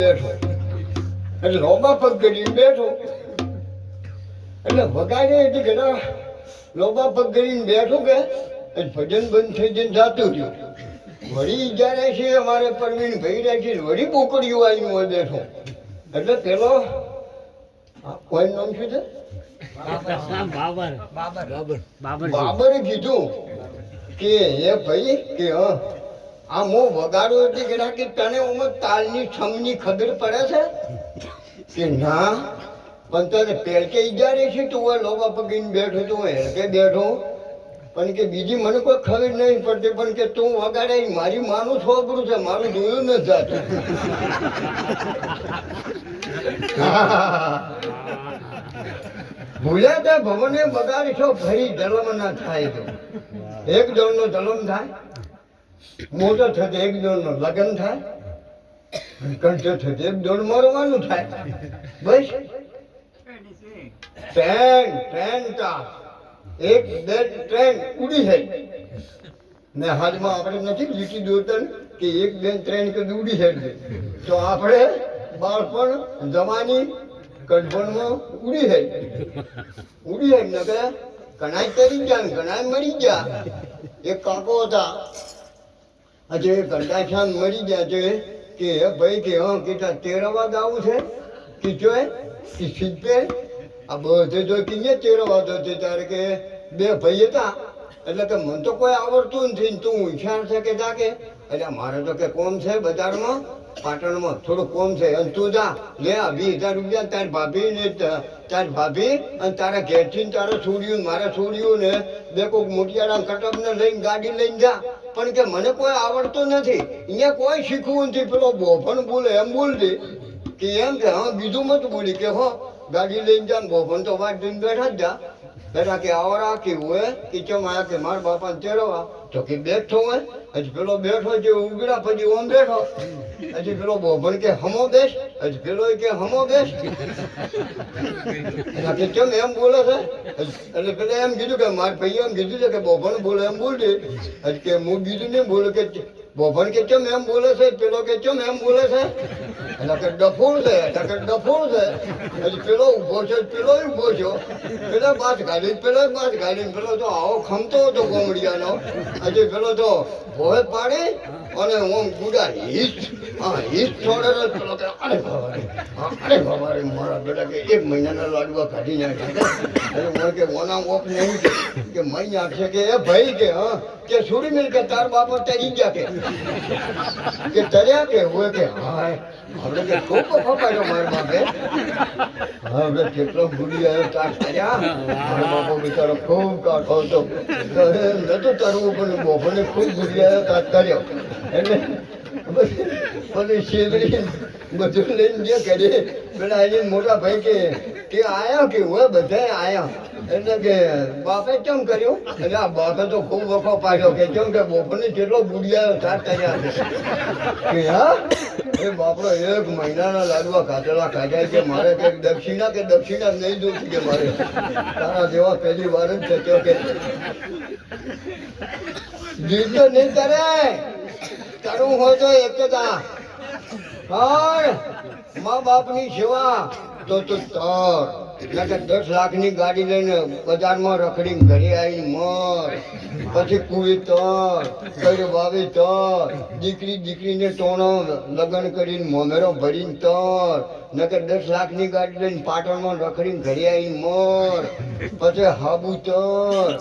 બેઠો. એટલે લોબા પગ કરીને બેઠો. એટલે વગાડે એટલે ઘણા લોબા પગ કરીને બેઠો કે ભજન બંધ થઈ જઈને જાતું રહ્યું. વળી જ્યારે છે અમારે પરવીન ભાઈ રહે છે વળી બોકડીઓ આવીને હોય બેઠો. એટલે પેલો કોઈ નામ શું છે? બાબર. બાબર. બાબર. બાબરે કીધું કે હે ભાઈ કે હ આ મો વગાડો એટલે કીધા કે તને ઉમર તાલની છમની ખબર પડે છે? કે ના, પણ તને પેલકે ઈજારે છે તું હોય લોબા પગીને બેઠો તું હેરકે બેઠો પણ કે બીજી મને કોઈ ખબર નહીં પડતી, પણ કે તું વગાડે મારી માનું છોકરું છે, મારું જોયું નથી જાતું. ભૂલ્યા ત્યાં ભવને બગાડીશો, ફરી જલમ ના થાય તો. એક જણનો જલમ થાય. મોટો થતો એક જણનો લગ્ન થાય, કંઠ થતો એક દોડ મરવાનું થાય. બસ. ટ્રેન ટ્રેન તા. એક, બે ટ્રેન ઉડી જાય. ને હાલમાં આપણે નથી લીટી દોરતા કે એક, બે ટ્રેન કે ઉડી જાય તો આપણે બાળપણ જવાની કડભણમાં ઉડી જાય. ઉડી જાય ને કે કણાય તરી ગયા કણાય મરી ગયા. એક કાકો હતા આજે કંટાક્ષાન મરી ગયા છે કે હે ભાઈ કે હા તેર તેરવા ગાવું છે? કે જોય કે સિત્તેર આ બધે જો કીએ તેરવા દો છે, ત્યારે કે બે ભાઈ હતા. એટલે કે મને તો કોઈ આવડતું નથી ને તું હોશિયાર છે કે જા કે? એટલે મારે તો કે કોમ છે બજારમાં, પાટણમાં. થોડું કોમ છે. અને તું જા. લે વીસ હજાર રૂપિયા તારી ભાભી ને તારી ભાભી અને તારા ઘેરથી તારે છોડ્યું મારે છોડ્યું ને બે કોઈક મોટિયાળા કટપને લઈને ગાડી લઈને જા. પણ કે મને કોઈ આવડતું નથી. અહીંયા કોઈ શીખવું નથી. પેલો બોફણ બોલે, એમ બોલજે. કે એમ કે, હા, બીજું મત બોલી કે, હો, ગાડી લઈને જાન બોફણ તો વાત જોઈને બેઠા જ જા. પેલા કે આવરા કે હોય કે ચમ આયા કે મારા બાપાને ચેડવા? તો કે બેઠો હોય. હજી પેલો બેઠો જે ઉગડા પછી ઓમ બેઠો. હજી પેલો બોભણ કે હમો બેસ. હજી પેલો કે હમો એટલે કે કેમ એમ બોલે છે? એટલે પેલા એમ કીધું કે મારા ભાઈએ એમ કીધું છે કે બોભણ બોલે, એમ બોલજે હજી કે હું બીજું નહીં બોલું કે બોભણ કે કેમ એમ બોલે છે? પેલો કે કેમ એમ બોલે છે? કે ડફોળ છે કે ડફોળ છે. પછી પેલો ઊભો છે, પેલો ઊભો છો. પેલા બાદ ગાડી, પેલો પાછ ગાડી. પેલો તો આવો ખમતો હતો કોમડિયાનો આજે પેલો તો ભોય પાડી અને હું ગુડા હિટ હા હિટ છોડે પેલો કે, અરે ભવારે અરે ભવારે, મારા બેટા કે એક મહિનાના લાડવા કાઢી નાખ્યા એટલે મને કે ઓના ઓફ નહીં કે મહી નાખશે કે, એ ભાઈ કે, હા, કે છોડી મિલ કે તાર બાપા તરી ગયા કે. તર્યા કે હોય કે હા આપણે કે ખૂબ ફપાયો મારા બાપે હવે કેટલો ભૂલી આવ્યો તાર તર્યા મારો બાપો બિચારો ખૂબ કાઠો હતો. તો નતું તરવું પણ બોફને ખૂબ ભૂલી આવ્યો તાર તર્યો એટલે પછી પછી બધું લઈને જે કરે પેલા એની મોટા ભાઈ કે કે આયા કે હોય બધા આયા. એટલે કે બાપે કેમ કર્યું? એટલે આ બાપે તો ખૂબ વખો પાડ્યો કે કેમ કે બોપને કેટલો બુડિયાયો સાત કર્યા. કે હા? એ બાપડો, એક મહિનાના લાડવા કાઢેલા ખાધા કે મારે કે દક્ષિણા કે દક્ષિણા નહીં જોતી કે મારે. તારા જેવા પહેલી વાર જ થયો કે. જીત નહીં કરે. તારું હોય તો એક જ આ. કર મા બાપની સેવા. તો તું તર. દસ લાખની ગાડી લઈને બજારમાં રખડી ઘરે આવી મર. પછી કુવી તર કઈ વાવી તર. દીકરી દીકરીને ટોણો લગ્ન કરીને મોમેરો ભરીને તર. નકર દસ લાખની ગાડી લઈને પાટણમાં રખડીને ઘરે આવી મર. પછી હાબુ તર.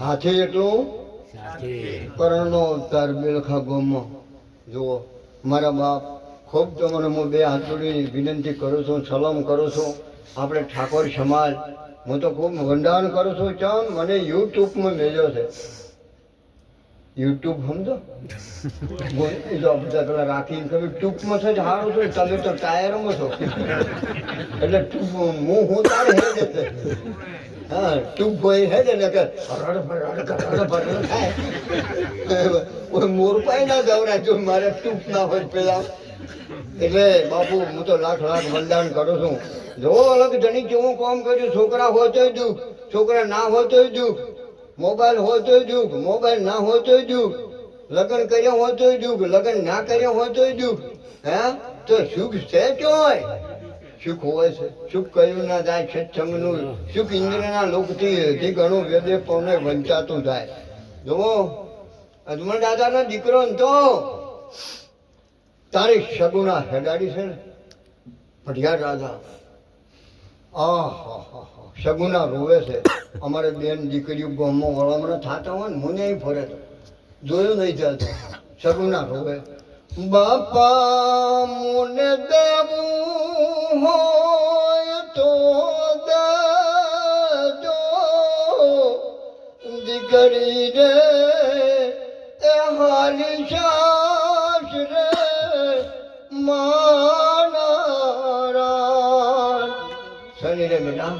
હાથે એટલું? કરણનો અવતાર બેલખા ગામમાં. જુઓ મારા બાપ ખૂબ તમને હું બે હાથ જોડી વિનંતી કરું છું સલામ કરું છું. આપણે ઠાકોર સમાજ, હું તો ખૂબ વંદાન કરું છું, ચમ મને યુટ્યુબમાં મેળ્યો છે. યુટ્યુબ સમજો? બધા પેલા રાખીને કહ્યું ટૂંકમાં છે જ સારું છો, તમે તો ટાયરમાં છો. એટલે હું હું તારે હે જશે હા, ટૂંક ભાઈ હે ને કે થાય. કોઈ મોરપાઈ ના જવરાય જો મારે ટૂંક ના હોય પેલા. એટલે બાપુ, હું તો લાખ લાખ વંદાન કરું છું. જો અલગ ધણી કેવું કામ કર્યું, છોકરા હોતો દુઃખ, છોકરા ના હોતો દુઃખ, મોબાઈલ હોતો દુઃખ, મોબાઈલ ના હોતો દુઃખ, લગ્ન કર્યા હોતો દુઃખ, લગ્ન ના કર્યા હોતો દુઃખ, હે? તો સુખ છે ચોય સુખ હોય છે. સુખ કયું ના જાય? સત્સંગનું સુખ ઇન્દ્રના લોકથી થી ઘણું વેદે પૌને વંચાતું થાય જુઓ અજમલ દાદાનો દીકરો તો તારી સગુના હેડાડી છે ને ભટિયાર રાજા. આહાહાહા. સગુના રોવે છે. અમારે બેન દીકરીઓ ગામમાં વળામણા થતા હોય ને, મને અહીં ફરે તો. જોયું નહીં ચાલતો સગુના રોવે. બાપા, મને દેવું હોય તો દેજો. દીકરી રે, એ હાલી સાસ રે. માનારા રે બેટા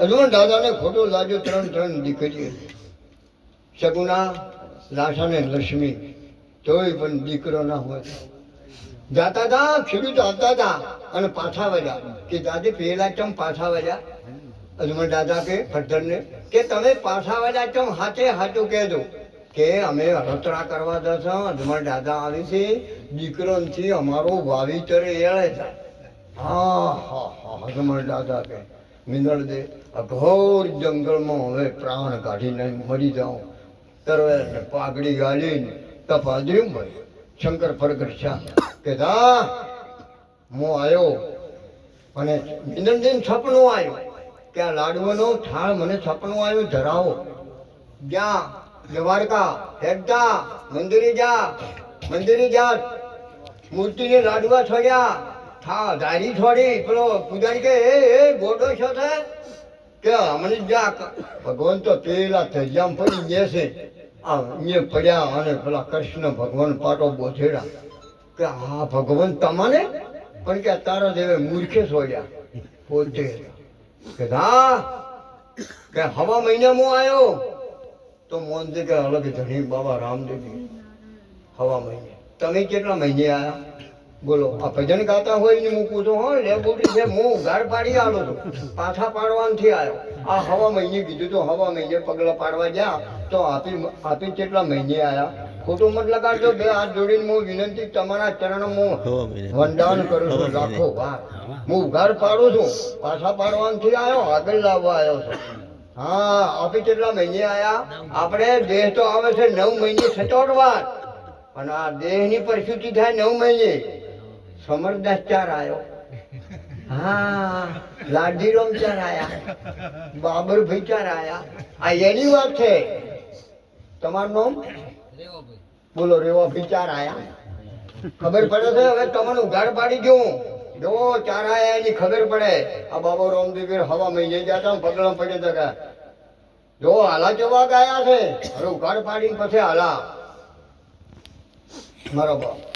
હજુ દાદાને ખોટો લાગ્યો, ત્રણ ત્રણ દીકરી સગુણા લાસા ને લક્ષ્મી, તોય પણ દીકરો ના હોય. જાતા હતા ખેડૂત આવતા હતા અને પાછા વળ્યા. કે દાદી પેલા ચમ પાછા વળ્યા? અજમલ દાદા કે ફટ્ટરને કે, તમે પાછા વળ્યા ચમ હાથે હાચું કહેજો કે, અમે હરતરા કરવા જશો. અજમણ દાદા આવી છે. દીકરો નથી અમારો વાવીતર એળે છે હા હા હા હજમણ દાદા કે મિનળ દે અઘોર જંગલમાં હવે પ્રાણ કાઢીને મરી જાઉં તરવે ને પાઘડી ગાલીને તપાદર્યું ભાઈ શંકર પ્રગટ શા કે દા હું આવ્યો અને મિનળદેન સપનું આવ્યું કે આ લાડવાનો થાળ મને સપનું આવ્યું ધરાવો જ્યાં દ્વારકા હેડતા મંદિરે જા મંદિરે જા મૂર્તિને લાડવા છોડ્યા થા ડાયરી છોડી પેલો પૂજારી કે એ એ, ગોડો છો તે કે અમને જા ભગવાન તો પેલા થજામ પડી છે. આ અહીંયા પડ્યા અને પેલા કૃષ્ણ ભગવાન પાટો બોધેડા. કે હા, ભગવાન તમને? પણ કે તારા દેવે મૂર્ખે સોડ્યા. પોતે કે હા, કે હવા મહિનામાં આવ્યો તો મોહનજી કે અલગ ધણી બાબા રામદેવજી. હવા મહિને. તમે કેટલા મહિને આયા? બોલો આ ભજન ગાતા હોય ને મૂકું છું હો લેબોટી છે હું ઘર પાડી આલો છું. પાછા પાડવાથી આવ્યો. આ હવા મહિને કીધું તો હવા મહિને પગલા પાડવા ગયા તો આપી આપી કેટલા મહિને આયા? ખોટું મત લગાડજો બે હાથ જોડીને હું વિનંતી તમારા ચરણ વંદાન કરું છું રાખો હું ઘર પાડું છું પાછા પાડવાથી આવ્યો આગળ લાવવા આવ્યો છું. હા આપી કેટલા મહિને આયા? આપણે દેહ તો આવે છે નવ મહિને સચોટ વાર અને આ દેહની પરિસ્થિતિ થાય નવ મહિને. સમરદાસ ચાર આવ્યો હા લાડજી ચાર આયા બાબરભાઈ ચાર આયા. આ એની વાત છે. તમારું નામ? બોલો રેવા ભાઈ ચાર આયા. ખબર પડે છે? હવે તમને ઉઘાડ પાડી દઉં. જો ચાર આયા એની ખબર પડે. આ બાબા રામદેવ હવા મહિને જતા પગલા પડે તો જો હાલા જવા ગયા છે? હવે ઉઘાડ પાડીને પછી હાલા. બરોબર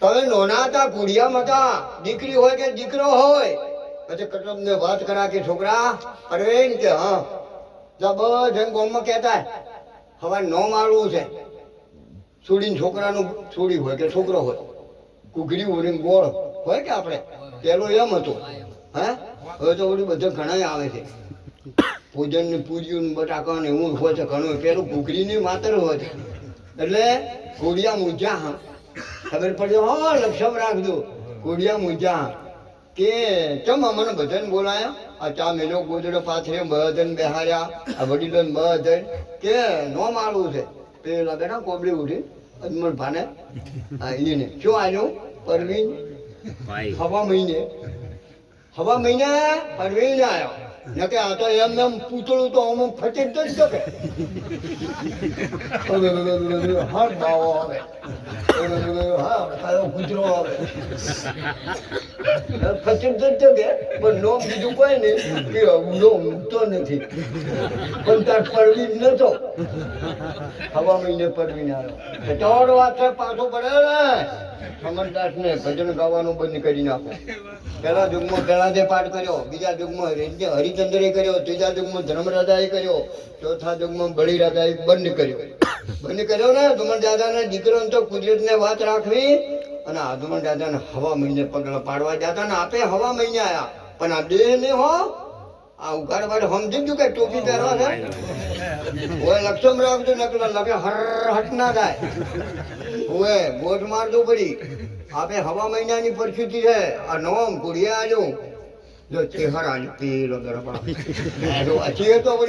તમે નોના હતા કુડિયામાં હતા. દીકરી હોય કે દીકરો હોય. પછી કટમને વાત કરા કે છોકરા, અરવિંદ કે, હા. જા બધા ગામમાં કહેતા હવે નો મારવું છે. છોડીને છોકરાનું છોડી હોય કે છોકરો હોય. કુકરી ઉડીને ને ગોળ હોય કે આપણે? પેલો એમ હતો. હે? હવે તો ઓલી બધા ઘણા આવે છે. પૂજન ને પૂજ્યું ને બટાકા ને એવું હોય છે. ઘણું. પેલું કુકરીની માત્ર હોય છે. એટલે કોડિયા મૂજ્યા હા ખબર પડે હો લક્ષમ રાખજો. કોડિયા મૂંઝા કે ચમ અમને બધાને બોલાયા? આ ચા મેલો ગોદડો પાથરે બધાને બેહાર્યા આ વડીલો બધન કે નો માળું છે? પેલા બેટા કોબડી ઉઠી અજમલ ભાને. એને શું આવ્યું પરવીન. ભાઈ. હવા મહિને. હવા મહિને પરવીન આવ્યો ન કે આ તો એમ એમ પૂતળું તો હું ફટી જ શકે હા ન નોમ બીજું કોઈ નહીં કે ઊંઘતો નથી પણ તાર પરવીન નતો હવા મહિને પરવીન આવ્યો ચોર વાત પાછું પડે ને ને ભજન ગાવાનું બંધ કરી નાખો. પેલા યુગમાં પ્રહલાદે પાઠ કર્યો, બીજા યુગમાં હરિ- હરિચંદ્રે કર્યો, ત્રીજા યુગમાં ધર્મરાજાએ કર્યો, ચોથા યુગમાં બળીરાજાએ બંધ કર્યો. બંધ કર્યો ને ધુમણ દાદાના દીકરો તો કુદરતને વાત રાખવી અને આ ધુમણ દાદાને હવા મહિને પગલા પાડવા જતા ને આપે હવા મહિને આયા. પણ આ દેહ ને હો, આ ઉઘાડ બાડ સમજી ગયું કે ટોપી પહેરવા છે ઓય લક્ષમ રાખજો નકલો લગે હર હટ ના થાય. ઓય બોટ મારતું પડી. આપે હવા મહિનાની પરિસ્થિતિ છે. આ નવમ કુડિયા આજો જો ચેહરા પીલો ગરબા તો વળી